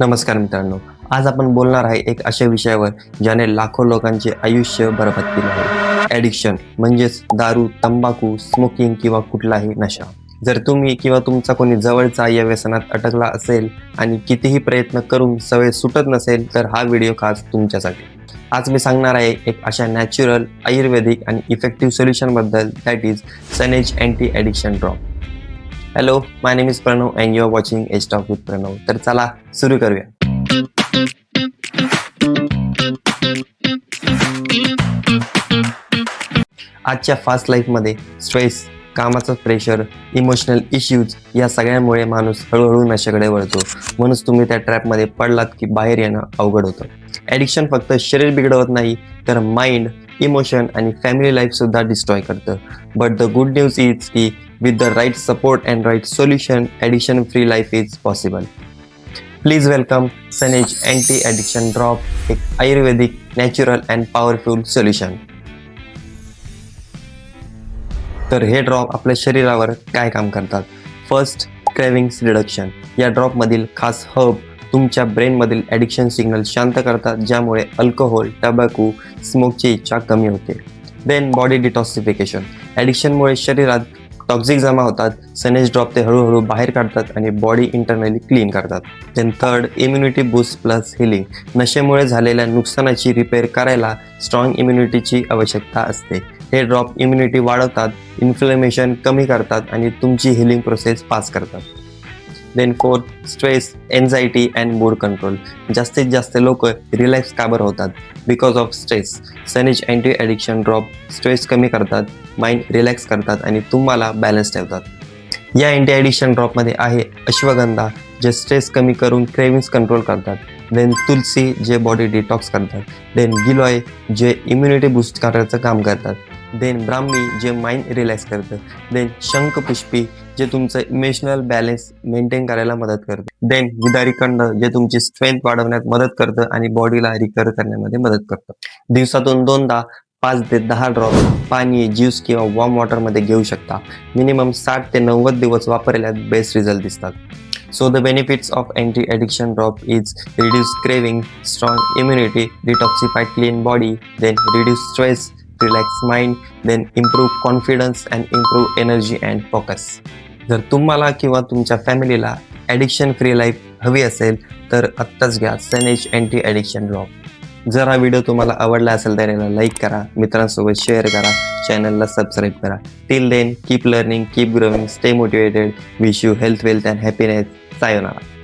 नमस्कार मित्रांनो आज आपण बोलणार आहे एक अशा विषयावर ज्याने लाखो लोकांचे आयुष्य बरबाद केले आहे. ॲडिक्शन म्हणजेच दारू तंबाखू स्मोकिंग किंवा कुठलाही नशा. जर तुम्ही किंवा तुमचा कोणी जवळचा या व्यसनात अटकला असेल आणि कितीही प्रयत्न करून सवय सुटत नसेल तर हा व्हिडिओ खास तुमच्यासाठी. आज मी सांगणार आहे एक अशा नॅचरल आयुर्वेदिक आणि इफेक्टिव्ह सोल्युशनबद्दल that is सनेज anti addiction drop hello my name is Pranav and you are watching edge talk with Pranav तर चला सुरू करूया. आजच्या फास्ट लाईफमध्ये स्ट्रेस कामाचं प्रेशर इमोशनल इश्यूज या सगळ्यामुळे माणूस हळूहळू नशेकडे वळतो. म्हणूनच तुम्ही त्या ट्रॅपमध्ये पडलात की बाहेर येणं अवघड होतं. ॲडिक्शन फक्त शरीर बिघडवत नाही तर माइंड इमोशन आणि फॅमिली लाईफसुद्धा डिस्ट्रॉय करतं. But the good news is की with the right support and right solution addiction free life is possible please welcome सनेज anti Addiction drop a ayurvedic natural and powerful solution तर हे drop आपल्या शरीरावर काय काम करतात? फर्स्ट क्रेविंग्स रिडक्शन या ड्रॉपमधील खास हब तुमच्या ब्रेनमधील ॲडिक्शन सिग्नल शांत करतात ज्यामुळे अल्कोहोल टबाकू स्मोकची इच्छा कमी होते. देन बॉडी डिटॉक्सिफिकेशन ॲडिक्शनमुळे शरीरात टॉक्झिक जमा होतात सनेज ड्रॉप ते हळूहळू बाहेर काढतात आणि बॉडी इंटरनली क्लीन करतात. Then third immunity boost plus healing नशेमुळे झालेल्या नुकसानाची रिपेअर करायला स्ट्रॉंग इम्युनिटीची आवश्यकता असते. हे ड्रॉप इम्युनिटी वाढवतात इन्फ्लेमेशन कमी करतात आणि तुमची हिलिंग प्रोसेस पास करतात. Then fourth stress anxiety and mood control जास्तीत जास्त लोक रिलॅक्स काबर होतात? बिकॉज ऑफ स्ट्रेस सनेज अँटी ॲडिक्शन ड्रॉप स्ट्रेस कमी करतात माइंड रिलॅक्स करतात आणि तुम्हाला बॅलन्स ठेवतात. या अँटी ॲडिक्शन ड्रॉपमध्ये आहे अश्वगंधा जे स्ट्रेस कमी करून क्रेविंग्स कंट्रोल करतात. देन तुलसी जे बॉडी डिटॉक्स करतात. देन गिलॉय जे इम्युनिटी बूस्ट करण्याचं काम करतात. देन ब्राह्मी जे माइंड रिलॅक्स करतं. देन शंखपुष्पी जे तुमचं इमोशनल बॅलन्स मेंटेन करायला मदत करतं. देन विदारीकंड जे तुमची स्ट्रेंथ वाढवण्यात मदत करतं आणि बॉडीला रिकवर करण्यामध्ये मदत करतं. दिवसातून दोनदा पाच ते दहा ड्रॉप पाणी ज्यूस किंवा वॉर्म वॉटरमध्ये घेऊ शकता. मिनिमम साठ ते नव्वद दिवस वापरल्यात बेस्ट रिझल्ट दिसतात. So the benefits of anti addiction drop is reduce craving strong immunity detoxified clean body then reduce stress relax mind then improve confidence and improve energy and focus जर तुम्हाला किंवा तुमच्या फॅमिलीला ॲडिक्शन फ्री लाईफ हवी असेल तर आत्ताच घ्या सनेज अँटी ॲडिक्शन ड्रॉप जर हा व्हिडिओ तुम्हाला आवडला असेल तर याला लाईक करा मित्रांसोबत शेअर करा चॅनलला सबस्क्राईब करा. Till then keep learning keep growing stay motivated wish you health wealth and happiness sayonara